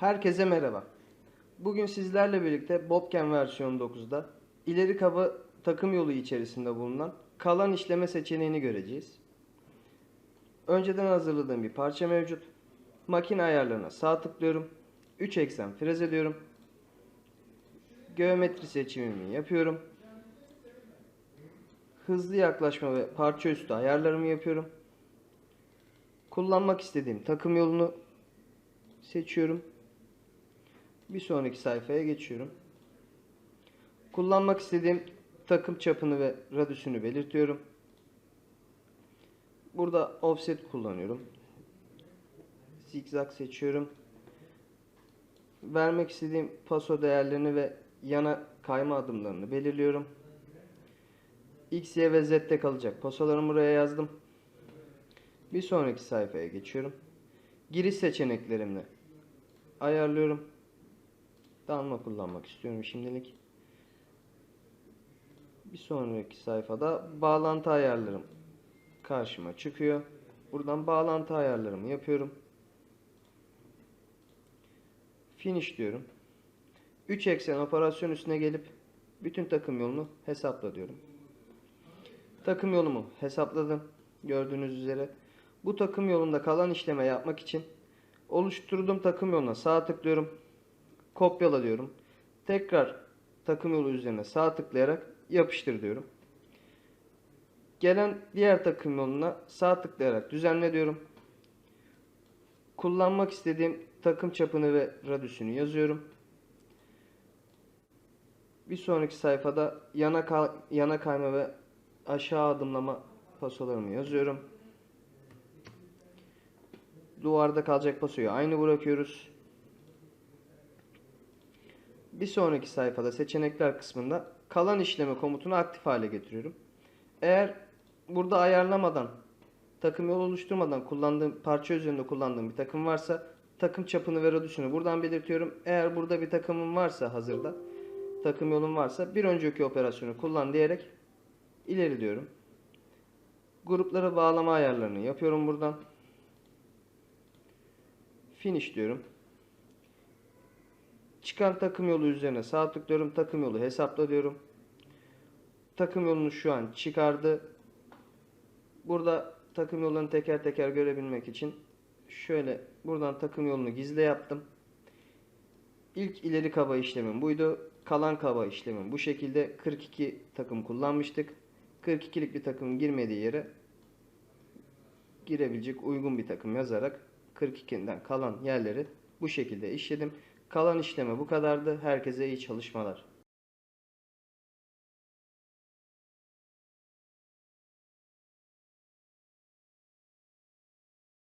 Herkese merhaba. Bugün sizlerle birlikte Bobken versiyon 9'da ileri kaba takım yolu içerisinde bulunan kalan işleme seçeneğini göreceğiz. Önceden hazırladığım bir parça mevcut. Makine ayarlarına sağ tıklıyorum. 3 eksen frez ediyorum. Geometri seçimimi yapıyorum. Hızlı yaklaşma ve parça üstü ayarlarımı yapıyorum. Kullanmak istediğim takım yolunu seçiyorum. Bir sonraki sayfaya geçiyorum. Kullanmak istediğim takım çapını ve radyüsünü belirtiyorum. Burada offset kullanıyorum. Zigzag seçiyorum. Vermek istediğim paso değerlerini ve yana kayma adımlarını belirliyorum. X, Y ve Z'de kalacak pasolarımı buraya yazdım. Bir sonraki sayfaya geçiyorum. Giriş seçeneklerimle ayarlıyorum. Damla kullanmak istiyorum şimdilik. Bir sonraki sayfada bağlantı ayarlarım karşıma çıkıyor. Buradan bağlantı ayarlarımı yapıyorum. Finish diyorum. 3 eksen operasyon üstüne gelip bütün takım yolunu hesapla diyorum. Takım yolumu hesapladım. Gördüğünüz üzere. Bu takım yolunda kalan işleme yapmak için oluşturduğum takım yoluna sağ tıklıyorum. Kopyala diyorum. Tekrar takım yolu üzerine sağ tıklayarak yapıştır diyorum. Gelen diğer takım yoluna sağ tıklayarak düzenle diyorum. Kullanmak istediğim takım çapını ve radyüsünü yazıyorum. Bir sonraki sayfada yana, kay- yana kayma ve aşağı adımlama pasolarımı yazıyorum. Duvarda kalacak pasoyu aynı bırakıyoruz. Bir sonraki sayfada seçenekler kısmında kalan işleme komutunu aktif hale getiriyorum. Eğer burada ayarlamadan takım yol oluşturmadan kullandığım parça üzerinde kullandığım bir takım varsa takım çapını ve radyüsünü buradan belirtiyorum. Eğer burada bir takımım varsa hazırda takım yolum varsa bir önceki operasyonu kullan diyerek ileri diyorum. Gruplara bağlama ayarlarını yapıyorum buradan. Finish diyorum. Çıkan takım yolu üzerine sağ tıklıyorum. Takım yolu hesapla diyorum. Takım yolunu şu an çıkardı. Burada takım yollarını teker teker görebilmek için şöyle buradan takım yolunu gizle yaptım. İlk ileri kaba işlemim buydu. Kalan kaba işlemim bu şekilde 42 takım kullanmıştık. 42'lik bir takım girmediği yere girebilecek uygun bir takım yazarak 42'den kalan yerleri bu şekilde işledim. Kalan işleme bu kadardı. Herkese iyi çalışmalar.